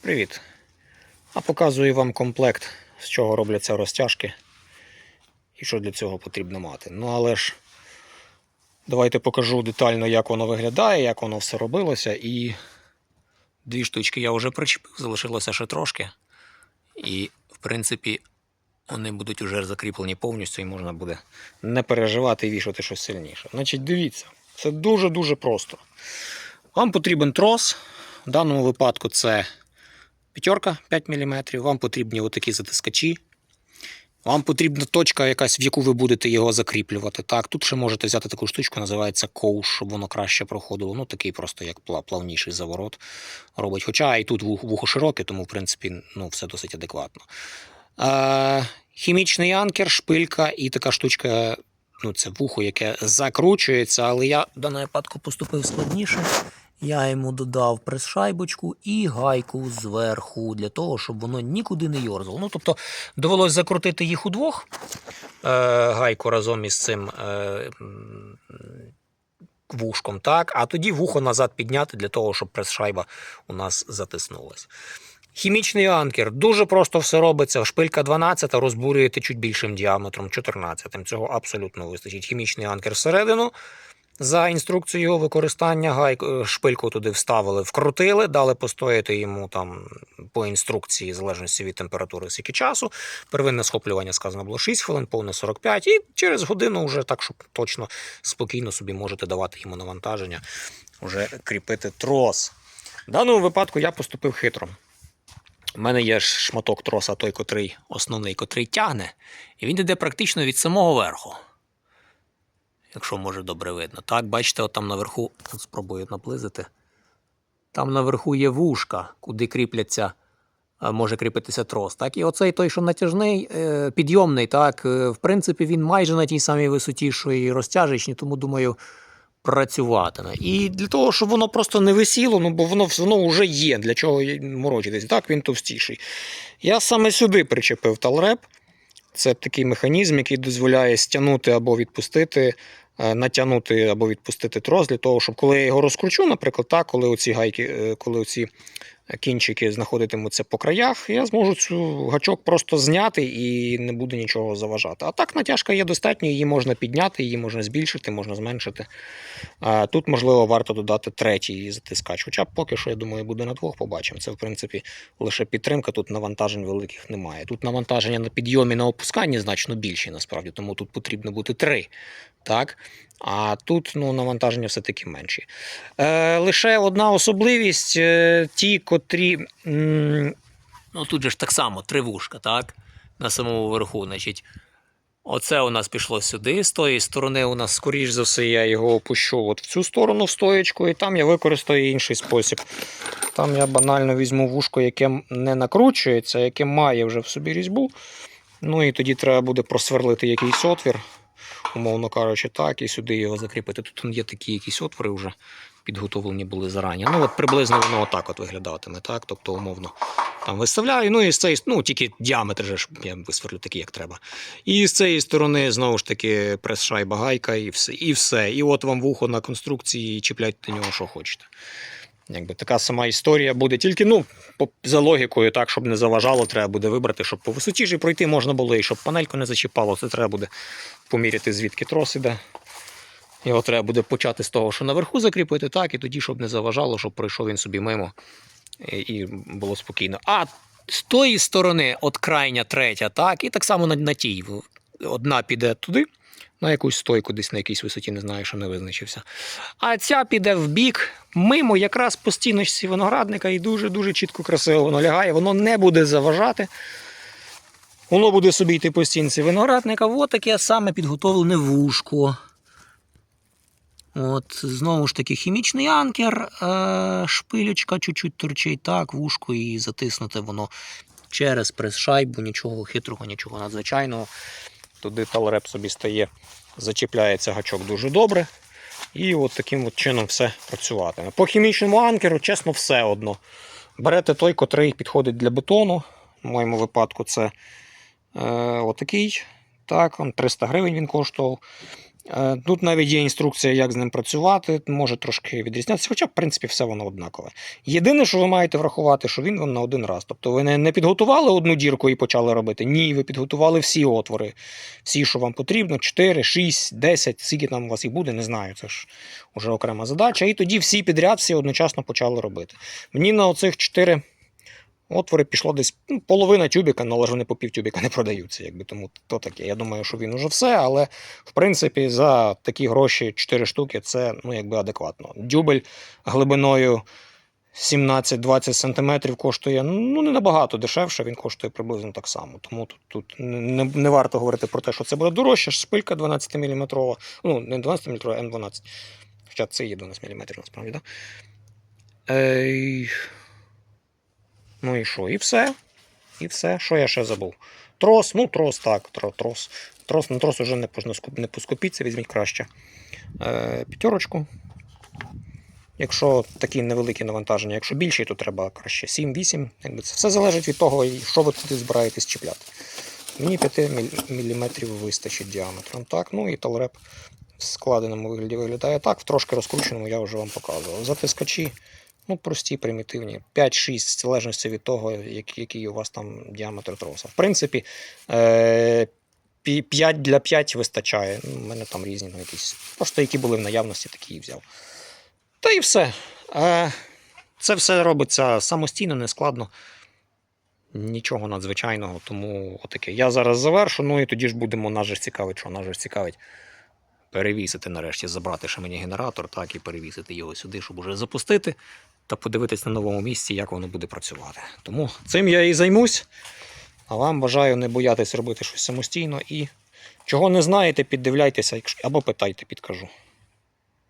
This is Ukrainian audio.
Привіт! А показую вам комплект, з чого робляться розтяжки і що для цього потрібно мати. Ну але ж давайте покажу детально, як воно виглядає, як воно все робилося. І дві штучки я вже причепив, залишилося ще трошки. І, в принципі, вони будуть вже закріплені повністю і можна буде не переживати і вішати щось сильніше. Значить, дивіться, це дуже-дуже просто. Вам потрібен трос. В даному випадку це п'ятерка 5 мм. Вам потрібні отакі затискачі. Вам потрібна точка, якась, в яку ви будете його закріплювати. Так, тут ще можете взяти таку штучку, називається коуш, щоб воно краще проходило. Ну, такий просто як плавніший заворот робить. Хоча і тут вух- вухо широке, тому, в принципі, ну, все досить адекватно. Е, хімічний анкер, шпилька і така штучка, ну, це вухо, яке закручується, але я в даному випадку поступив складніше. Я йому додав прес-шайбочку і гайку зверху, для того, щоб воно нікуди не йорзало. Ну, тобто довелось закрутити їх удвох е, гайку разом із цим е, вушком, так, а тоді вухо назад підняти для того, щоб прес-шайба у нас затиснулась. Хімічний анкер. Дуже просто все робиться. Шпилька 12 розбурюєте чуть більшим діаметром, 14. Цього абсолютно вистачить. Хімічний анкер всередину. За інструкцією використання гайку, шпильку туди вставили, вкрутили, дали постояти йому там по інструкції, в залежності від температури скільки часу. Первинне схоплювання сказано було 6 хвилин, повне 45, і через годину вже так, щоб точно спокійно собі можете давати йому навантаження, вже кріпити трос. В даному випадку я поступив хитро. У мене є шматок троса, той, котрий основний, котрий тягне, і він йде практично від самого верху якщо може добре видно. Так, бачите, от там наверху, от спробую наблизити. Там наверху є вушка, куди кріпляться, е, може кріпитися трос. Так, і оцей той, що натяжний, е, підйомний, так, е, в принципі, він майже на тій самій висоті, що і розтяжечні, тому думаю. Працюватиме. І для того, щоб воно просто не висіло, ну бо воно воно вже є, для чого морочитись. Так, він товстіший. Я саме сюди причепив талреп. Це такий механізм, який дозволяє стягнути або відпустити, е, натягнути або відпустити трос для того, щоб коли я його розкручу, наприклад, так, коли оці гайки, е, коли оці кінчики знаходитимуться по краях, я зможу цю гачок просто зняти і не буде нічого заважати. А так натяжка є достатньо, її можна підняти, її можна збільшити, можна зменшити. Тут, можливо, варто додати третій затискач. Хоча поки що, я думаю, буде на двох, побачимо. Це, в принципі, лише підтримка, тут навантажень великих немає. Тут навантаження на підйомі, на опусканні значно більші, насправді, тому тут потрібно бути три. Так? А тут ну, навантаження все-таки менші. Е, лише одна особливість: е, ті, котрі. Ну тут же ж так само три вушка, так? На самому верху. Значить, Оце у нас пішло сюди. З тої сторони, у нас, скоріш за все, я його опущу от в цю сторону в стоєчку, і там я використаю інший спосіб. Там я банально візьму вушко, яке не накручується, яке має вже в собі різьбу. Ну і тоді треба буде просверлити якийсь отвір, умовно кажучи, так, і сюди його закріпити. Тут є такі якісь отвори вже підготовлені були зарані. Ну, от приблизно воно отак от виглядатиме, так? Тобто, умовно, там виставляю, ну і з цієї, ну, тільки діаметр же ж я висверлю такий, як треба. І з цієї сторони, знову ж таки, прес-шайба гайка і все. І все. І от вам вухо на конструкції, чіпляйте до нього, що хочете. Якби така сама історія буде, тільки ну, за логікою, так, щоб не заважало, треба буде вибрати, щоб по висоті ж пройти можна було, і щоб панельку не зачіпало, це треба буде поміряти, звідки трос іде. Його треба буде почати з того, що наверху закріпити, так, і тоді, щоб не заважало, щоб пройшов він собі мимо і, і було спокійно. А з тої сторони, от крайня третя, так, і так само на, на тій. Одна піде туди, на якусь стойку, десь на якійсь висоті, не знаю, що не визначився. А ця піде в бік, мимо, якраз по стіночці виноградника, і дуже-дуже чітко красиво воно лягає, воно не буде заважати. Воно буде собі йти по стінці виноградника. От таке саме підготовлене вушко. От, знову ж таки, хімічний анкер, е, шпилючка чуть-чуть торчить, так, вушко і затиснуте воно через прес-шайбу, нічого хитрого, нічого надзвичайного. Туди талреп собі стає, зачіпляється гачок дуже добре. І от таким от чином все працюватиме. По хімічному анкеру, чесно, все одно. Берете той, котрий підходить для бетону. В моєму випадку це е, отакий. Так, 300 гривень він коштував. Е, Тут навіть є інструкція, як з ним працювати, може трошки відрізнятися, хоча, в принципі, все воно однакове. Єдине, що ви маєте врахувати, що він вам на один раз. Тобто ви не, підготували одну дірку і почали робити. Ні, ви підготували всі отвори, всі, що вам потрібно, 4, 6, 10, скільки там у вас їх буде, не знаю. Це ж вже окрема задача. І тоді всі підряд, всі одночасно почали робити. Мені на оцих 4 отвори пішло десь ну, половина тюбіка, ну, але ж вони по пів тюбіка не продаються, якби тому то таке. Я думаю, що він уже все, але в принципі за такі гроші 4 штуки це ну, якби адекватно. Дюбель глибиною 17-20 см коштує ну, не набагато дешевше, він коштує приблизно так само. Тому тут, тут не, не варто говорити про те, що це буде дорожче. Шпилька 12 мм, ну не 12 мм, а М12. Хоча це є 12 мм насправді? Да? Ей... Ну і що? І все. І все. Що я ще забув? Трос, ну трос, так, тро- трос. Трос, ну трос уже не, не поскупіться, візьміть краще. Е, п'ятерочку. Якщо такі невеликі навантаження, якщо більші, то треба краще 7-8. Якби це все залежить від того, що ви туди збираєтесь чіпляти. Мені 5 мм вистачить діаметром. Так, ну і талреп в складеному вигляді виглядає так, в трошки розкрученому я вже вам показував. Затискачі, ну прості, примітивні. 5-6, в залежності від того, який у вас там діаметр троса. В принципі, е, 5 для 5 вистачає. Ну, У мене там різні ну, якісь. Просто які були в наявності, такі і взяв. Та і все. Е, Це все робиться самостійно, нескладно. Нічого надзвичайного, тому отаке. Я зараз завершу, ну і тоді ж будемо, нас же цікавить, що нас же цікавить перевісити нарешті, забрати ще мені генератор, так, і перевісити його сюди, щоб уже запустити та подивитись на новому місці, як воно буде працювати. Тому цим я і займусь. А вам бажаю не боятись робити щось самостійно і чого не знаєте, піддивляйтеся або питайте, підкажу.